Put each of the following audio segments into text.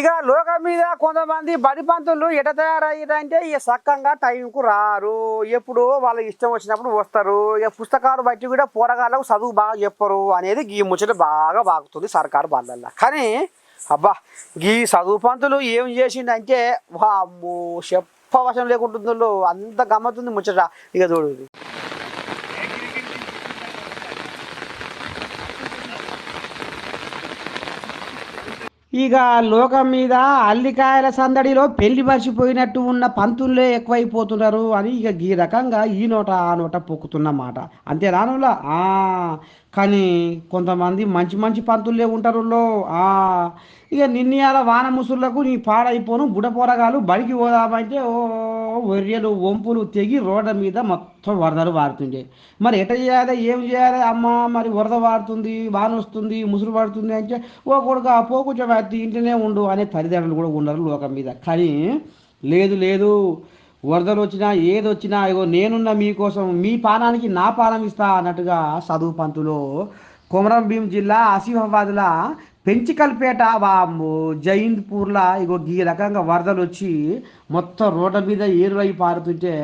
ఇక లోకం మీద కొంతమంది బడి పంతులు ఎట తయారయ్యారంటే ఇక సక్కంగా టైంకు రారు. ఎప్పుడు వాళ్ళకి ఇష్టం వచ్చినప్పుడు వస్తారు. ఇక పుస్తకాలు బట్టి కూడా పోరగాళ్ళకు చదువు బాగా చెప్పరు అనేది గీ ముచ్చట బాగా బాగుతుంది సర్కారు వాళ్ళల్లో కానీ అబ్బా ఈ చదువు పంతులు ఏం చేసిండంటే వామ్మో చెప్పవశం లేకుంటుందో అంత గమ్మతుంది ముచ్చట. ఇక చూడు ఇక లోకం మీద అల్లికాయల సందడిలో పెళ్ళి మర్చిపోయినట్టు ఉన్న పంతులే ఎక్కువైపోతున్నారు అని ఇక ఈ రకంగా ఈ నోట ఆ నోట పొక్కుతున్నమాట అంతే రానులా? ఆ కానీ కొంతమంది మంచి మంచి పంతులే ఉంటారు ఆ ఇక నిన్నయాల వాన ముసుర్లకు నీ పాడైపోను బుడపోరగాలు బడికి పోదామంటే ఓ ఒర్రెలు వంపులు తెగి రోడ్ల మీద మొత్తం వరదలు వారుతుండే. మరి ఎట చేయాలి? ఏం చేయాలి? అమ్మ మరి వరద వాడుతుంది వాన వస్తుంది ముసురు పడుతుంది అంటే ఓ కొడుకు ఆ పోకుంచెం ఇంట్లోనే ఉండు అనే తల్లిదండ్రులు కూడా ఉన్నారు లోకం మీద. కానీ లేదు లేదు. వరదలు వచ్చినా ఏది వచ్చినా ఇగో నేనున్న మీకోసం మీ పానానికి నా పానం ఇస్తా అన్నట్టుగా చదువు పంతులో కొమరం భీం జిల్లా ఆసిఫాబాద్లా పెంచికల్పేట వాము జైన్పూర్లా ఇగో ఈ రకంగా వరదలు వచ్చి మొత్తం రోడ్ల మీద ఏరువై పారుతుంటే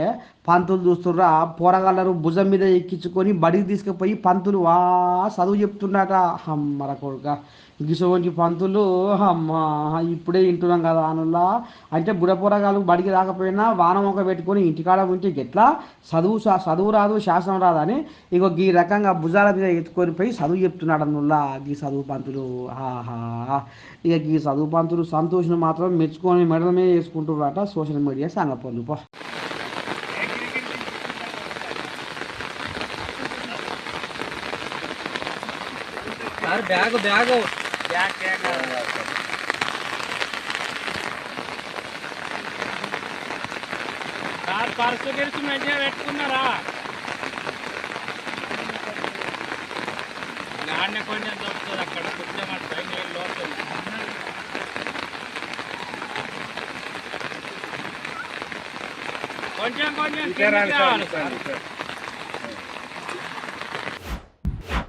పంతులు చూస్తుర్రా పోరగాళ్ళను భుజం మీద ఎక్కించుకొని బడికి తీసుకుపోయి పంతులు వా చదువు చెప్తున్నాట. అమ్మర కొడుక గిసోంటి పంతులు అమ్మ ఇప్పుడే వింటున్నాం కదా అనులా అంటే పోరగాళ్ళు బడికి రాకపోయినా వాన మొక్క పెట్టుకొని ఇంటికాడ ఉంటే ఎట్లా? చదువు చదువు రాదు శాసనం రాదు అని ఇగో ఈ రకంగా భుజాల మీద ఎత్తుకొని పోయి చదువు చెప్తున్నాడు అనుల్లా ఈ చదువు పంతులు. ఆహా. ఇక ఈ చదువు పంతులు సంతోషం మాత్రం మెచ్చుకొని మెడల మీద వేసుకుంటున్నారట సోషల్ మీడియా సంగ పనులు పో బ్యాగ్ బ్యాగ్ సార్ పర్సు గిరిసి మంచిగా పెట్టుకున్నారా నాన్న కొంచెం దొరుకుతుంది అక్కడ కూర్చోమంటే నేను లోపల కొంచెం కొంచెం కిందకి రావాలి సార్.